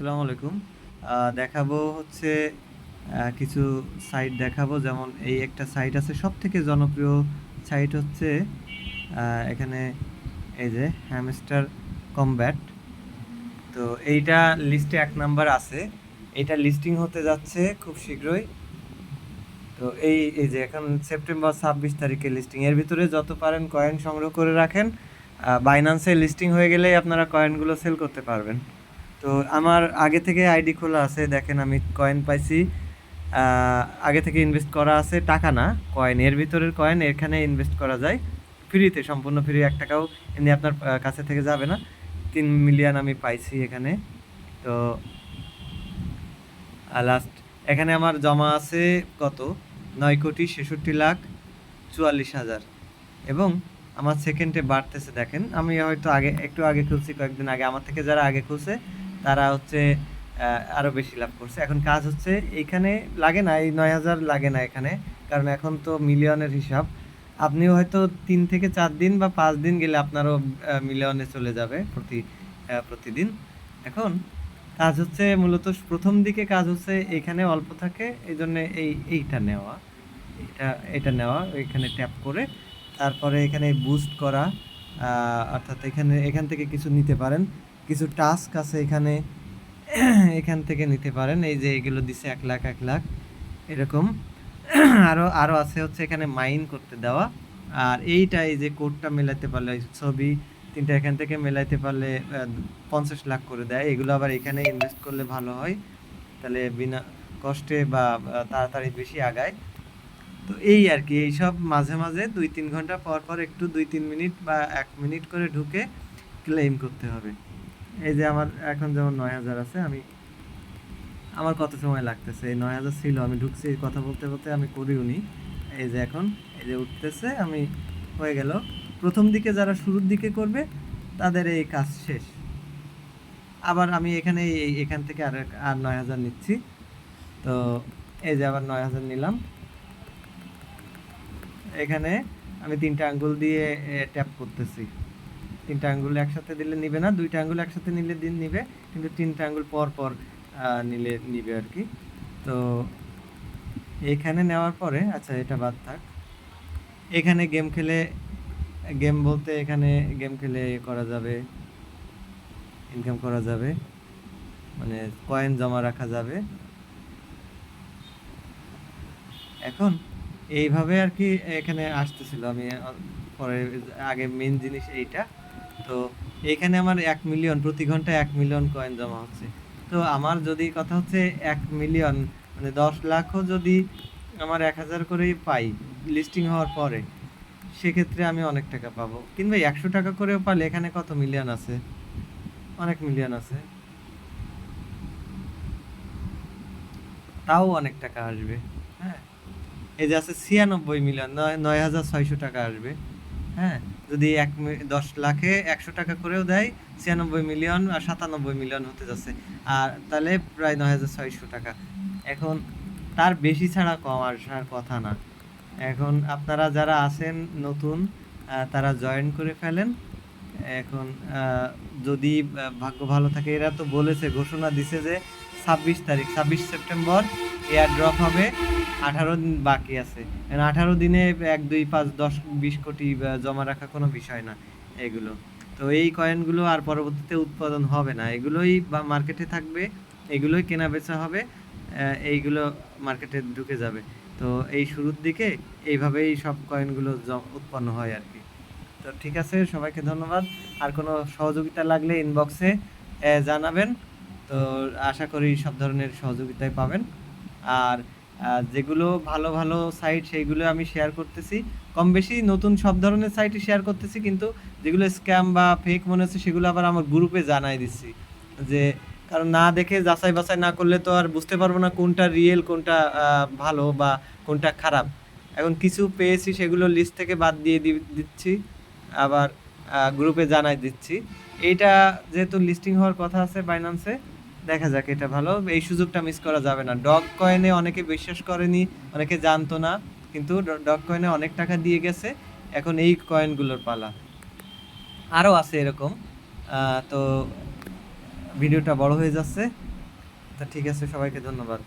আসসালামু আলাইকুম। দেখাবো হচ্ছে কিছু সাইট দেখাবো। যেমন এই একটা সাইট আছে সব থেকে জনপ্রিয় সাইট হচ্ছে এখানে এই যে হ্যামস্টার কমব্যাট তো এইটা লিস্টে এক নাম্বার আছে। এটা লিস্টিং হতে যাচ্ছে খুব শীঘ্রই। তো এই এই যে এখন সেপ্টেম্বর ছাব্বিশ তারিখে লিস্টিং এর ভিতরে যত পারেন কয়েন সংগ্রহ করে রাখেন। বাইনান্সে লিস্টিং হয়ে গেলেই আপনারা কয়েনগুলো সেল করতে পারবেন। তো আমার আগে থেকে আইডি খোলা আছে, দেখেন আমি কয়েন পাইছি। আগে থেকে ইনভেস্ট করা আছে টাকা না কয়েন এর ভিতরের কয়েন এখানে ইনভেস্ট করা যায়। ফ্রিতে সম্পূর্ণ ফ্রি এক টাকাও এমনি আপনার কাছে থেকে যাবে না। তিন মিলিয়ন আমি পাইছি এখানে। তো লাস্ট এখানে আমার জমা আছে কত? নয় কোটি ছেষট্টি লাখ চুয়াল্লিশ হাজার। এবং আমার সেকেন্ডে বাড়তেছে, দেখেন। আমি হয়তো আগে, একটু আগে খুলছি, কয়েকদিন আগে। আমার থেকে যারা আগে খুলছে তারা হচ্ছে আরও বেশি লাভ করছে। এখন কাজ হচ্ছে এইখানে লাগে না, এই নয় হাজার লাগে না এখানে, কারণ এখন তো মিলিয়নের হিসাব। আপনিও হয়তো তিন থেকে চার দিন বা পাঁচ দিন গেলে আপনারও মিলিয়নে চলে যাবে প্রতি প্রতিদিন। এখন কাজ হচ্ছে মূলত প্রথম দিকে কাজ হচ্ছে এখানে অল্প থাকে এই জন্য এই, এইটা নেওয়া। এটা এটা নেওয়া, এখানে ট্যাপ করে। তারপরে এখানে বুস্ট করা অর্থাৎ এখানে, এখান থেকে কিছু নিতে পারেন। কিছু টাস্ক আছে এখানে, এখান থেকে নিতে পারেন। এই যে এগুলো দিছে এক লাখ এক লাখ। এরকম। আরও আরও আছে হচ্ছে এখানে মাইন করতে দেওয়া। আর এইটা এই যে কোডটা মেলাতে পারলে, ছবি তিনটা এখান থেকে মেলাইতে পারলে পঞ্চাশ লাখ করে দেয়। এগুলো আবার এখানে ইনভেস্ট করলে ভালো হয়। তাহলে বিনা কষ্টে বা তাড়াতাড়ি বেশি আগায়। তো এই আর কি এইসব মাঝে মাঝে দুই তিন ঘণ্টা পর পর একটু দুই তিন মিনিট বা এক মিনিট করে ঢুকে ক্লেম করতে হবে। এই যে আমার এখন যেমন নয় হাজার আছে, আমি, আমার কত সময় লাগতেছে? এই নয় হাজার ছিল, আমি ঢুকছি কথা বলতে বলতে আমি করিও নি। এই যে এখন, এই যে উঠতেছে, আমি হয়ে গেল। প্রথম দিকে যারা শুরুর দিকে করবে, তাদের এই কাজ শেষ। আবার আমি এখানে এখান থেকে আর আর নয় হাজার নিচ্ছি। তো এই যে আবার নয় হাজার নিলাম। এখানে আমি তিনটা আঙ্গুল দিয়ে ট্যাপ করতেছি। তিনটা আঙ্গুল একসাথে দিলে নিবে না, দুইটা আঙ্গুল একসাথে নিলে দিন নিবে, কিন্তু তিনটা আঙ্গুল পর পর নিলে নিবে আর কি। তো এখানে নেওয়ার পরে আচ্ছা এটা বাদ থাক। এখানে গেম খেলে, গেম বলতে এখানে গেম খেলে করা যাবে, ইনকাম করা যাবে মানে কয়েন জমা রাখা যাবে। এখন এইভাবে আর কি এখানে আসতেছিল, আমি পরে আগে মেন জিনিস এইটা। তো এখানে আমার এক মিলিয়ন প্রতি ঘন্টায় এক মিলিয়ন কয়েন জমা হচ্ছে। তো আমার যদি কথা হচ্ছে এক মিলিয়ন মানে দশ লাখও যদি আমার এক হাজার করেই পাই লিস্টিং হওয়ার পরে, সেক্ষেত্রে আমি অনেক টাকা পাবো। কিংবা একশো টাকা করেও পারলে এখানে কত মিলিয়ন আছে? অনেক মিলিয়ন আছে। তাও অনেক টাকা আসবে হ্যাঁ? এই যে আছে ছিয়ানব্বই মিলিয়ন নয় নয় হাজার ছয়শো টাকা আসবে। হ্যাঁ যদি এক দশ লাখে একশো টাকা করেও দেয়, ছিয়ানব্বই মিলিয়ন আর সাতানব্বই মিলিয়ন হতে যাচ্ছে। আর তাহলে প্রায় নয় হাজার ছয়শো টাকা। এখন তার বেশি ছাড়া কম আসার কথা না। এখন আপনারা যারা আছেন নতুন তারা জয়েন করে ফেলেন। এখন যদি ভাগ্য ভালো থাকে, এরা তো বলেছে, ঘোষণা দিছে যে ছাব্বিশ তারিখ, ছাব্বিশ সেপ্টেম্বর এয়ার ড্রপ হবে। আঠারো দিন বাকি আছে। আঠারো দিনে এক, দুই, পাঁচ, দশ, বিশ কোটি জমা রাখা কোনো বিষয় না এগুলো। তো এই কয়েনগুলো আর পরবর্তীতে উৎপাদন হবে না। এগুলোই বা মার্কেটে থাকবে, এগুলোই কেনা বেচা হবে এইগুলো মার্কেটে ঢুকে যাবে। তো এই শুরুর দিকে এইভাবেই সব কয়েনগুলো উৎপন্ন হয় আর কি। তো ঠিক আছে, সবাইকে ধন্যবাদ। আর কোনো সহযোগিতা লাগলে ইনবক্সে জানাবেন। তো আশা করি সব ধরনের সহযোগিতাই পাবেন। আর যেগুলো ভালো ভালো সাইট সেইগুলো আমি শেয়ার করতেছি। কম বেশি নতুন সব ধরনের সাইটে শেয়ার করতেছি, কিন্তু যেগুলো স্ক্যাম বা ফেক মনে হচ্ছে সেগুলো আবার আমার গ্রুপে জানাই দিচ্ছি। যে কারণ না দেখে যাচাই বাছাই না করলে তো আর বুঝতে পারব না কোনটা রিয়েল কোনটা ভালো বা কোনটা খারাপ। এখন কিছু পেয়েছি সেগুলো লিস্ট থেকে বাদ দিয়ে দিচ্ছি, আবার গ্রুপে জানাই দিচ্ছি। এইটা যেহেতু লিস্টিং হওয়ার কথা আছে বাইনান্সে দেখা যাক, এটা ভালো। এই সুযোগটা মিস করা যাবে না। ডগ কয়েনে অনেকে বিশ্বাস করেনি, অনেকে জানতো না, কিন্তু ডগ কয়েনে অনেক টাকা দিয়ে গেছে। এখন এই কয়েনগুলোর পালা। আরও আছে এরকম। তো ভিডিওটা বড় হয়ে যাচ্ছে। তা ঠিক আছে, সবাইকে ধন্যবাদ।